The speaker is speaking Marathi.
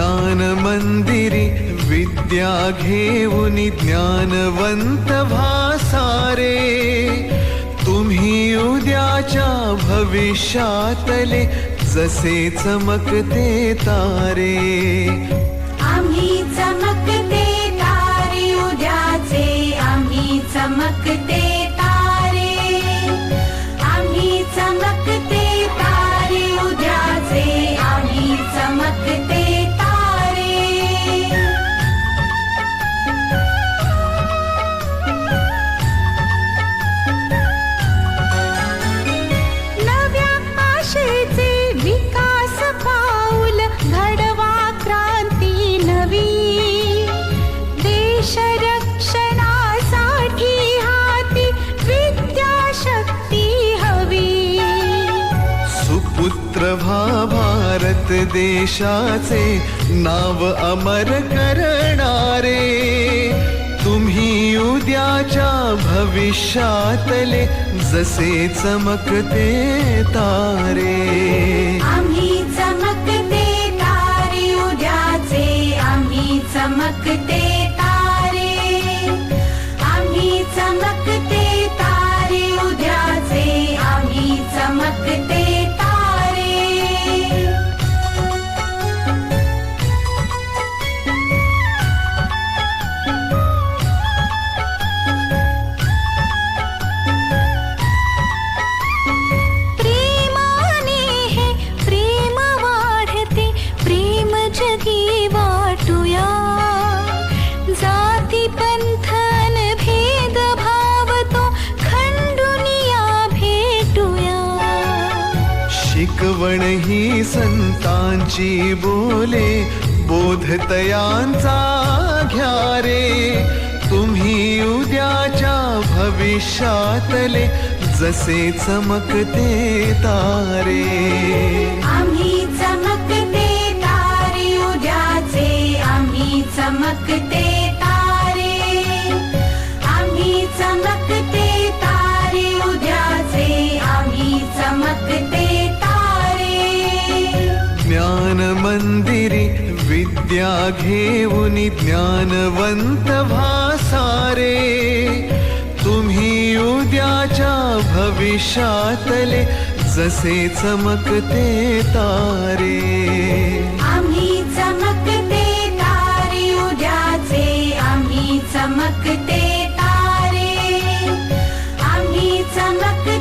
ज्ञान मंदिरी विद्या घेऊन ज्ञानवंत भासारे. तुम्ही उद्याच्या भविष्यातले जसे चमकते तारे. सुपुत्र भा भारत देशाचे नाव अमर करणारे तुम्ही उद्याच्या भविष्यातले जसे चमकते तारे. आम्ही चमकते तारे उद्याचे आम्ही चमकते शिकवण ही संतांची बोले बोधतयांचा घ्या रे तुम्ही उद्याच्या भविष्यातले जसे चमकते तारे. आम्ही चमकते तारे उद्याचे आम्ही चमकते तारे. आम्ही चमकते मंदिरी विद्या घेऊन ज्ञानवंत भासारे तुम्ही उद्याच्या भविष्यातले जसे चमकते तारे. आम्ही चमकते तारे उद्याचे आम्ही चमकते तारे. आम्ही चमकते